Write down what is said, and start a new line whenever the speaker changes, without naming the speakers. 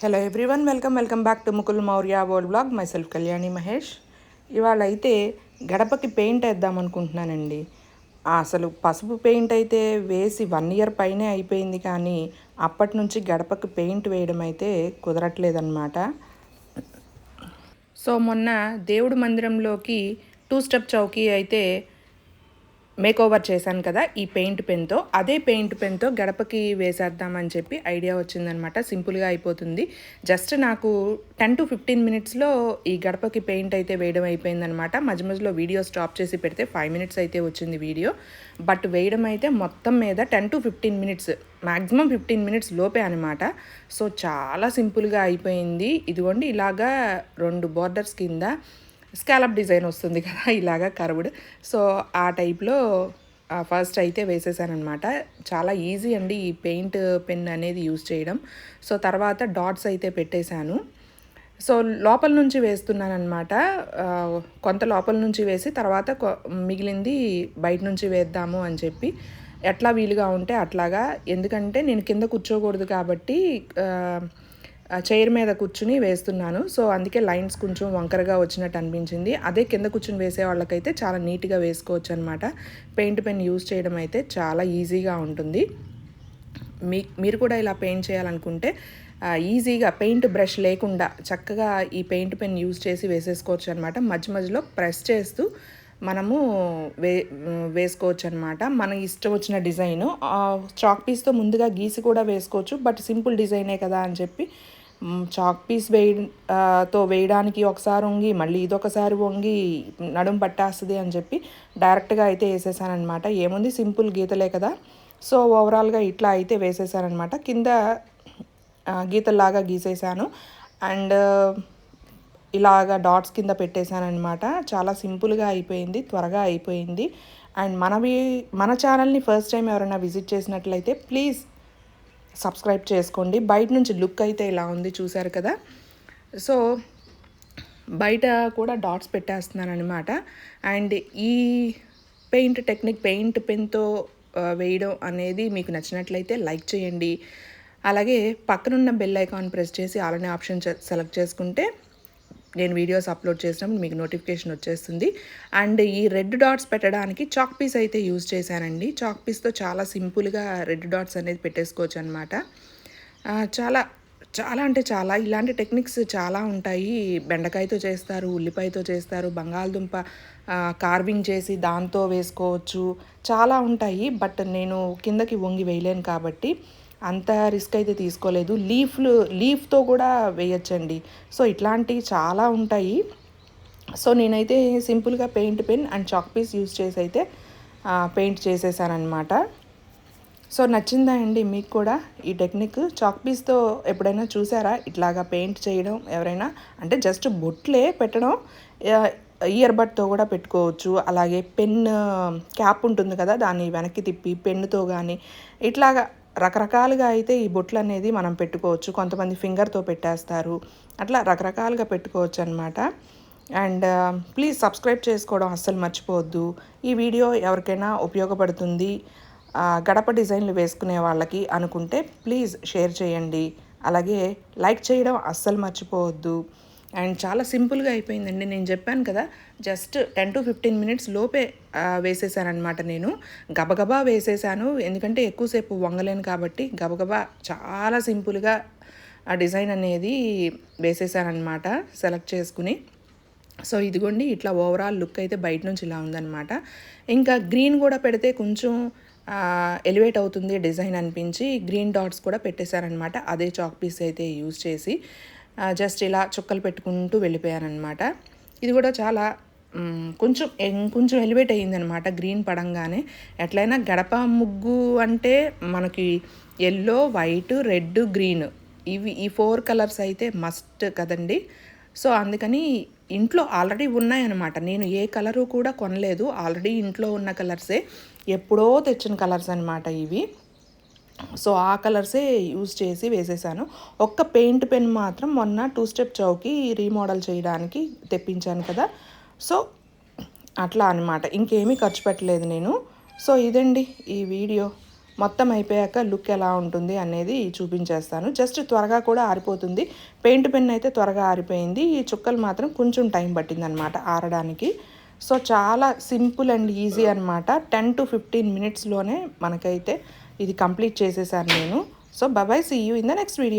Hello everyone welcome welcome back to Mukul Maurya world blog myself Kalyani Mahesh ఇవాళ అయితే గడపకి paint వేద్దాం అనుకుంటున్నానండి. అసలు పసుపు పెయింట్ అయితే వేసి వన్ ఇయర్ పైనే అయిపోయింది కానీ అప్పటి నుంచి గడపకి పెయింట్ వేయడం అయితే కుదరట్లేదన్నమాట. సో మొన్న దేవుడు మందిరంలోకి టూ స్టెప్ చౌకీ అయితే మేక్ ఓవర్ చేశాను కదా ఈ పెయింట్ పెన్తో అదే పెయింట్ పెన్తో గడపకి వేసేద్దామని చెప్పి ఐడియా వచ్చిందనమాట. సింపుల్గా అయిపోతుంది. జస్ట్ నాకు టెన్ టు ఫిఫ్టీన్ మినిట్స్లో ఈ గడపకి పెయింట్ అయితే వేయడం అయిపోయిందనమాట. మధ్య మధ్యలో వీడియో స్టాప్ చేసి పెడితే ఫైవ్ మినిట్స్ అయితే వచ్చింది వీడియో బట్ వేయడం అయితే మొత్తం మీద ten to fifteen minutes maximum fifteen minutes లోపే అనమాట. సో చాలా సింపుల్గా అయిపోయింది. ఇదిగోండి ఇలాగా రెండు బోర్డర్స్ కింద స్కాలప్ డిజైన్ వస్తుంది కదా ఇలాగా కర్వ్డ్. సో ఆ టైప్లో ఫస్ట్ అయితే వేసేసానమాట చాలా ఈజీ అండి ఈ పెయింట్ పెన్ అనేది యూజ్ చేయడం. సో తర్వాత డాట్స్ అయితే పెట్టేశాను. సో లోపల నుంచి వేస్తున్నాను అనమాట కొంత లోపల నుంచి వేసి తర్వాత కొ- మిగిలింది బయట నుంచి వేద్దాము అని చెప్పి ఎట్లా వీలుగా ఉంటే అట్లాగా. ఎందుకంటే నేను కింద కూర్చోకూడదు కాబట్టి చైర్ మీద కూర్చుని వేస్తున్నాను. సో అందుకే లైన్స్ కొంచెం వంకరగా వచ్చినట్టు అనిపించింది. అదే కింద కూర్చుని వేసే వాళ్ళకైతే చాలా నీట్గా వేసుకోవచ్చు అనమాట పెయింట్ పెన్ యూజ్ చేయడం అయితే చాలా ఈజీగా ఉంటుంది. మీ మీరు కూడా ఇలా పెయింట్ చేయాలనుకుంటే ఈజీగా పెయింట్ బ్రష్ లేకుండా చక్కగా ఈ పెయింట్ పెన్ యూజ్ చేసి వేసేసుకోవచ్చు అనమాట మధ్య మధ్యలో ప్రెస్ చేస్తూ మనము వే వేసుకోవచ్చు అనమాట మన ఇష్టం వచ్చిన డిజైన్ చాక్ పీస్తో ముందుగా గీసి కూడా వేసుకోవచ్చు. బట్ సింపుల్ డిజైనే కదా అని చెప్పి చాక్ పీస్ వేయ తో వేయడానికి ఒకసారి వంగి మళ్ళీ ఇదొకసారి వంగి నడుం పట్టేస్తుంది అని చెప్పి డైరెక్ట్గా అయితే వేసేసానమాట ఏముంది? సింపుల్ గీతలే కదా. సో ఓవరాల్గా ఇట్లా అయితే వేసేసానమాట కింద గీతల్లాగా గీసేసాను. అండ్ ఇలాగా డాట్స్ కింద పెట్టేశానమాట చాలా సింపుల్గా అయిపోయింది త్వరగా అయిపోయింది. అండ్ మనవి మన ఛానల్ని ఫస్ట్ టైం ఎవరైనా విజిట్ చేసినట్లయితే ప్లీజ్ సబ్స్క్రైబ్ చేసుకోండి. బయట నుంచి లుక్ అయితే ఇలా ఉంది చూసారు కదా. సో బయట కూడా డాట్స్ పెట్టేస్తున్నాను అనమాట అండ్ ఈ పెయింట్ టెక్నిక్ పెయింట్ పెన్తో వేయడం అనేది మీకు నచ్చినట్లయితే లైక్ చేయండి. అలాగే పక్కనున్న బెల్ ఐకాన్ ప్రెస్ చేసి ఆల్రెడీ ఆప్షన్ సెలెక్ట్ చేసుకుంటే నేను వీడియోస్ అప్లోడ్ చేసినప్పుడు మీకు నోటిఫికేషన్ వచ్చేస్తుంది. అండ్ ఈ రెడ్ డాట్స్ పెట్టడానికి చాక్ పీస్ అయితే యూజ్ చేశానండి. చాక్ పీస్తో చాలా సింపుల్గా రెడ్ డాట్స్ అనేది పెట్టేసుకోవచ్చు అనమాట చాలా చాలా అంటే చాలా ఇలాంటి టెక్నిక్స్ చాలా ఉంటాయి. బెండకాయతో చేస్తారు ఉల్లిపాయతో చేస్తారు బంగాళదుంప కార్వింగ్ చేసి దాంతో వేసుకోవచ్చు. చాలా ఉంటాయి బట్ నేను కిందకి వంగి వేయలేను కాబట్టి అంత రిస్క్ అయితే తీసుకోలేదు. లీఫ్లు లీఫ్తో కూడా వేయచ్చండి. సో ఇట్లాంటివి చాలా ఉంటాయి. సో నేనైతే సింపుల్గా paint pen and chalk piece use చేసి అయితే పెయింట్ చేసేసానమాట సో నచ్చిందా అండి మీకు కూడా ఈ టెక్నిక్? చాక్ పీస్తో ఎప్పుడైనా చూసారా? ఇట్లాగా పెయింట్ చేయడం ఎవరైనా? అంటే జస్ట్ బొట్లే పెట్టడం ఇయర్ బడ్తో కూడా పెట్టుకోవచ్చు. అలాగే పెన్ క్యాప్ ఉంటుంది కదా దాన్ని వెనక్కి తిప్పి పెన్నుతో కానీ ఇట్లాగా రకరకాలుగా అయితే ఈ బొట్లు అనేది మనం పెట్టుకోవచ్చు. కొంతమంది ఫింగర్తో పెట్టేస్తారు. అట్లా రకరకాలుగా పెట్టుకోవచ్చు అనమాట అండ్ ప్లీజ్ సబ్స్క్రైబ్ చేసుకోవడం అస్సలు మర్చిపోవద్దు. ఈ వీడియో ఎవరికైనా ఉపయోగపడుతుంది. గడప డిజైన్లు వేసుకునే వాళ్ళకి అనుకుంటే ప్లీజ్ షేర్ చేయండి. అలాగే లైక్ చేయడం అస్సలు మర్చిపోవద్దు. అండ్ చాలా సింపుల్గా అయిపోయిందండి. నేను చెప్పాను కదా just ten to fifteen minutes లోపే వేసేసానమాట నేను. గబగబా వేసేసాను. ఎందుకంటే ఎక్కువసేపు వంగలేను కాబట్టి గబగబా చాలా సింపుల్గా ఆ డిజైన్ అనేది వేసేసానమాట సెలెక్ట్ చేసుకుని. సో ఇదిగోండి ఇట్లా ఓవరాల్ లుక్ అయితే బయట నుంచి ఇలా ఉందన్నమాట. ఇంకా గ్రీన్ కూడా పెడితే కొంచెం ఎలివేట్ అవుతుంది డిజైన్ అనిపించి గ్రీన్ డాట్స్ కూడా పెట్టేశారనమాట అదే చాక్ పీస్ అయితే యూజ్ చేసి. జస్ట్ ఇలా చుక్కలు పెట్టుకుంటూ వెళ్ళిపోయానమాట ఇది కూడా చాలా కొంచెం ఎం- కొంచెం ఎలివేట్ అయ్యిందనమాట గ్రీన్ పడంగానే. ఎట్లయినా గడప ముగ్గు అంటే మనకి ఎల్లో వైట్ రెడ్ గ్రీన్ ఇవి ఈ ఫోర్ కలర్స్ అయితే మస్ట్ కదండి. సో అందుకని ఇంట్లో ఆల్రెడీ ఉన్నాయన్నమాట. నేను ఏ కలరు కూడా కొనలేదు. ఆల్రెడీ ఇంట్లో ఉన్న కలర్సే ఎప్పుడో తెచ్చిన కలర్స్ అనమాట ఇవి. సో ఆ కలర్సే యూజ్ చేసి వేసేసాను. ఒక్క పెయింట్ పెన్ మాత్రం మొన్న టూ స్టెప్ చౌకి రీమోడల్ చేయడానికి తెప్పించాను కదా. సో అట్లా అనమాట ఇంకేమీ ఖర్చు పెట్టలేదు నేను. సో ఇదండి ఈ వీడియో. మొత్తం అయిపోయాక లుక్ ఎలా ఉంటుంది అనేది చూపించేస్తాను. జస్ట్ త్వరగా కూడా ఆరిపోతుంది. పెయింట్ పెన్ అయితే త్వరగా ఆరిపోయింది. ఈ చుక్కలు మాత్రం కొంచెం టైం పట్టిందనమాట ఆరడానికి. సో చాలా సింపుల్ అండ్ ఈజీ అనమాట టెన్ టు ఫిఫ్టీన్ మినిట్స్లోనే మనకైతే ఇది కంప్లీట్ చేసేసాను నేను. So bye bye see you in the next video